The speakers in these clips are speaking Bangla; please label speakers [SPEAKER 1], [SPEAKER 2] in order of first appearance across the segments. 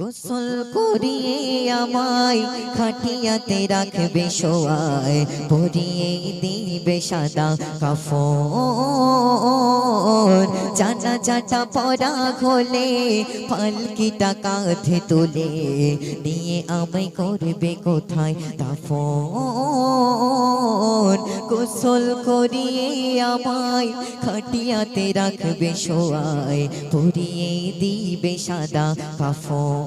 [SPEAKER 1] গোসল করিয়ে আমায় খাটিয়াতে রাখবে শোয়ায়, পরিয়ে দিবে সাদা কাফন। জানা জাটা পরা খোলে পালকিটা কাঁধে তুলে নিয়ে আমায় করবে কোথায় দাফন? গোসল করিয়ে আমায় খাটিয়াতে রাখবে শোয়ায়, পরিয়ে দিবে সাদা কাফন।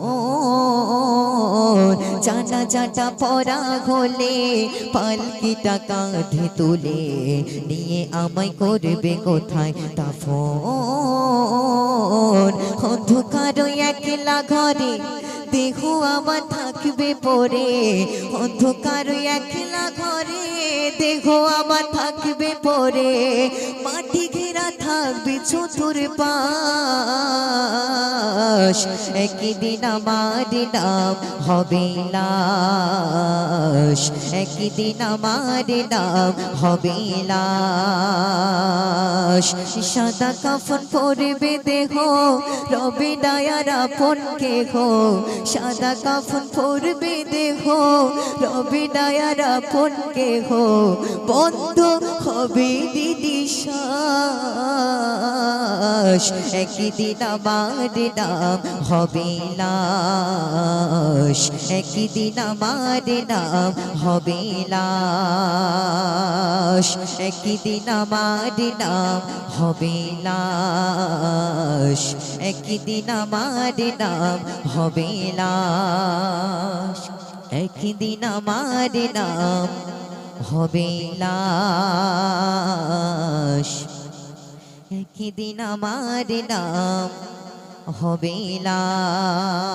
[SPEAKER 1] জানা জাটা পরা ঘোলে পালকিটা কাঁধে তুলে নিয়ে আমায় করবে কোথায় তাফন? অন্ধকার একলা ঘরে, দেহ আমার থাকবে পরে। অন্ধকার একলা ঘরে, দেহ আমার থাকবে পরে। মাটি ঘেরা থাকবে চতুর পাশ একদিন আমার নাম হবে লাশ। একদিন আমার নাম হবে লাশ। সাদা কাফন পরবে দেহ, রবে দায়ার আপন কেহ। সাদা কাফন পরবে দেহ, রবে দায়ার আপন কেহ। বন্ধ হবে দিদি শ্বাস একদিন আমার নাম হবে লাশ। একদিন আমার নাম হবে লাশ। একদিন আমার নাম হবে লাশ। একদিন আমার নাম হবে লাশ। একদিন আমার নাম হবে লাশ। একদিন আমার নাম হবে লাশ